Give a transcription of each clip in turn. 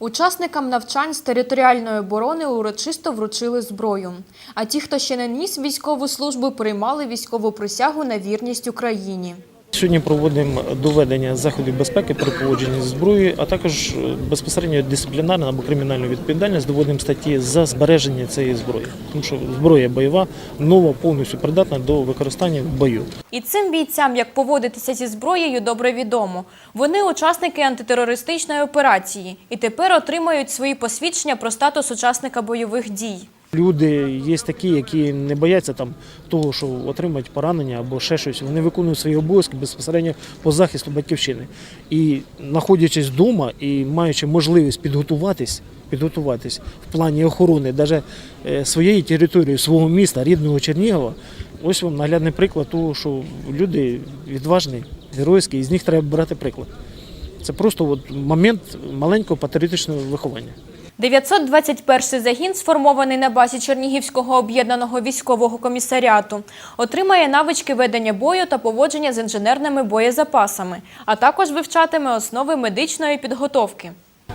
Учасникам навчань з територіальної оборони урочисто вручили зброю. А ті, хто ще не ніс військову службу, приймали військову присягу на вірність Україні. Сьогодні проводимо доведення заходів безпеки при поводженні з зброєю, а також е, безпосередньо дисциплінарну або кримінальну відповідальність доводимо статті за збереження цієї зброї, тому що зброя бойова нова, повністю придатна до використання в бою. І цим бійцям, як поводитися зі зброєю, добре відомо. Вони учасники антитерористичної операції і тепер отримають свої посвідчення про статус учасника бойових дій. Люди є такі, які не бояться там того, що отримають поранення або ще щось. Вони виконують свої обов'язки безпосередньо по захисту батьківщини. І знаходячись вдома і маючи можливість підготуватись, підготуватись в плані охорони навіть е, своєї території, свого міста, рідного Чернігова, ось вам наглядний приклад того, що люди відважні, геройські, і з них треба брати приклад. Це просто от момент маленького патріотичного виховання. 921 загін, сформований на базі Чернігівського об'єднаного військового комісаріату, отримає навички ведення бою та поводження з інженерними боєзапасами, а також вивчатиме основи медичної підготовки.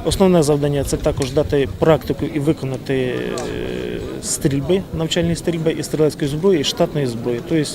Основне завдання це також дати практику і виконати е, стрільби, навчальні стрільби і стрілецької зброї, і штатної зброї. Тобто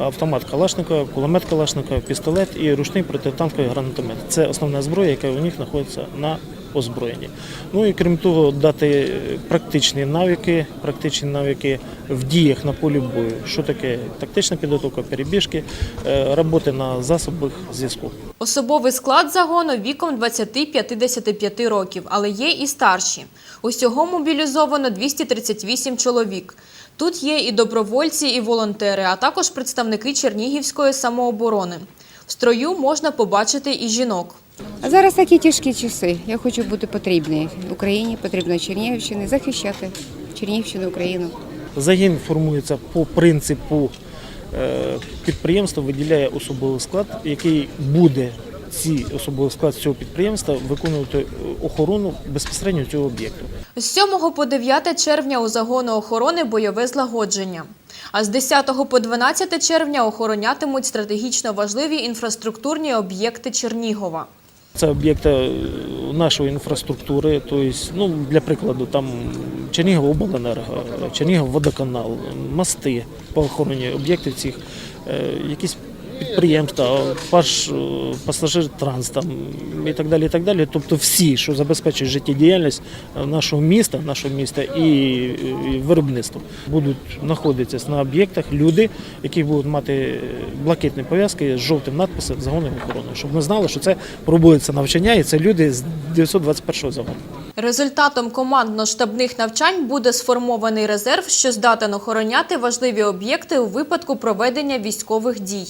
автомат Калашникова, кулемет Калашникова, пістолет і ручний протитанковий гранатомет. Це основна зброя, яка у них знаходиться на озброєнні. Ну і крім того, дати практичні навики, практичні навики в діях на полі бою. Що таке тактична підготовка, перебіжки, е, роботи на засобах зв'язку. Особовий склад загону віком 20-55 років, але є і старші. Усього мобілізовано 238 чоловік. Тут є і добровольці, і волонтери, а також представники Чернігівської самооборони. В строю можна побачити і жінок. А зараз такі тяжкі часи. Я хочу бути потрібній Україні, потрібна Чернігівщини, захищати Чернігівщину, Україну. Загін формується по принципу е, підприємство виділяє особовий склад, який буде ці особовий склад цього підприємства виконувати охорону безпосередньо цього об'єкту. З 7 по 9 червня у загону охорони бойове злагодження. А з 10 по 12 червня охоронятимуть стратегічно важливі інфраструктурні об'єкти Чернігова. Це об'єкти е, нашої інфраструктури, тобто, ну, для прикладу, там Чернігов обленерго, Чернігов водоканал, мости по охороні об'єктів цих, е, якісь підприємства, паш, пасажир-транс там, і так далі. І так далі. Тобто всі, що забезпечують життєдіяльність нашого міста, нашого міста і, виробництво, будуть знаходитися на об'єктах люди, які будуть мати блакитні пов'язки з жовтим надписом загону охорони, щоб ми знали, що це проводиться навчання, і це люди з 921 загону. Результатом командно-штабних навчань буде сформований резерв, що здатен охороняти важливі об'єкти у випадку проведення військових дій.